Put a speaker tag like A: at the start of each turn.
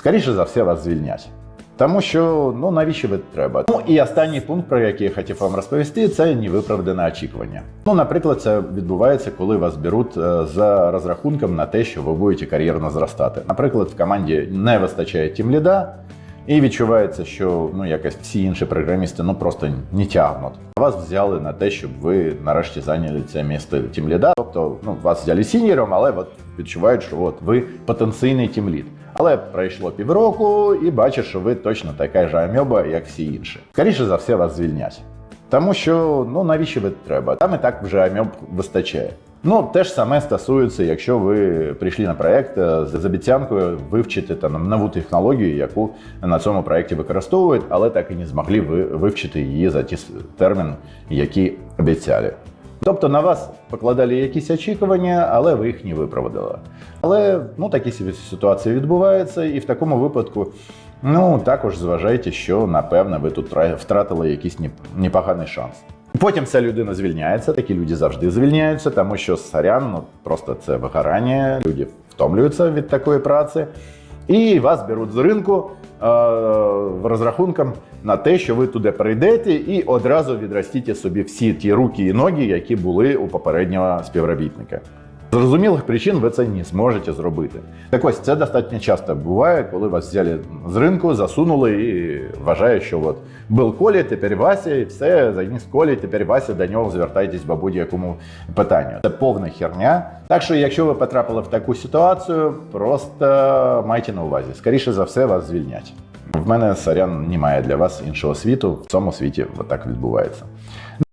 A: Скоріше за все, вас звільнять. Тому що ну навіщо ви треба? Ну і останній пункт, про який я хотів вам розповісти, це невиправдане очікування. Ну, наприклад, це відбувається, коли вас беруть е, за розрахунком на те, що ви будете кар'єрно зростати. Наприклад, в команді не вистачає тімліда, і відчувається, що ну якось всі інші програмісти ну просто не тягнуть. Вас взяли на те, щоб ви нарешті зайняли це місце тімліда. Тобто, ну вас взяли сіньором, але от відчувають, що от ви потенційний тімлід. Але пройшло півроку і бачиш, що ви точно така ж амьоба, як всі інші. Скоріше за все, вас звільнять. Тому що ну навіщо ви треба? Там і так вже амьоб вистачає. Ну, те ж саме стосується, якщо ви прийшли на проект е, з обіцянкою вивчити там нову технологію, яку на цьому проєкті використовують, але так і не змогли ви вивчити її за ті термін, які обіцяли. Тобто на вас покладали якісь очікування, але ви їх не виправдали. Але ну такі ситуації відбуваються, і в такому випадку ну також зважайте, що напевно ви тут втратили якийсь непоганий шанс. Потім ця людина звільняється, такі люди завжди звільняються, тому що сорян, ну просто це вигорання, люди втомлюються від такої праці. І вас беруть з ринку розрахунком на те, що ви туди прийдете і одразу відростите собі всі ті руки і ноги, які були у попереднього співробітника. Зрозумілих причин ви це не зможете зробити. Так ось це достатньо часто буває, коли вас взяли з ринку, засунули і вважають, що от був Коля, тепер Вася, і все, заніс Колі, тепер Вася, до нього звертайтесь по будь-якому питанню. Це повна херня. Так що, якщо ви потрапили в таку ситуацію, просто майте на увазі. Скоріше за все, вас звільнять. В мене сорян немає для вас іншого світу. В цьому світі отак відбувається.